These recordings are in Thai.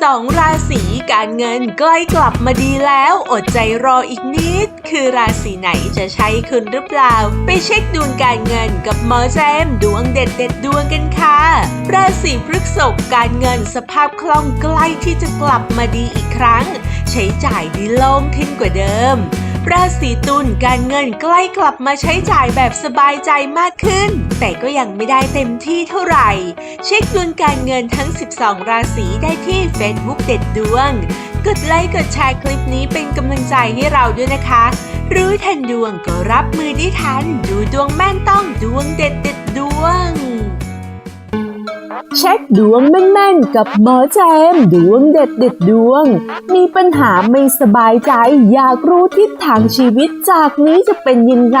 12ราศีการเงินใกล้กลับมาดีแล้ว อดใจรออีกนิด คือราศีไหนจะใช่คุณหรือเปล่า ไปเช็คดวงการเงินกับหมอแจมดวงเด็ดเด็ดดวงกันค่ะ ราศีพฤษภการเงินสภาพคล่องใกล้ที่จะกลับมาดีอีกครั้ง ใช้จ่ายดีโล่งขึ้นกว่าเดิม ราศีตุลการเงินใกล้กลับมาใช้จ่ายแบบสบายใจมากขึ้น แต่ก็ยังไม่ได้เต็มที่เท่าไหร่ เช็คดวงการเงินทั้ง 12 ราศีได้ที่ Facebook เด็ดดวง กดไลค์กดแชร์คลิปนี้เป็นกำลังใจให้เราด้วยนะคะ รู้ทันดวงก็รับมือได้ทัน ดูดวงแม่นต้องดวงเด็ดเด็ด เช็คดวงแม่นๆ กับหมอแจมดวงเด็ดเด็ดดวง มีปัญหาไม่สบายใจ อยากรู้ทิศทางชีวิตจากนี้จะเป็นยังไง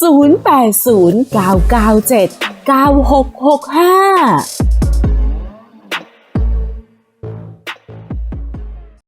080 997 9665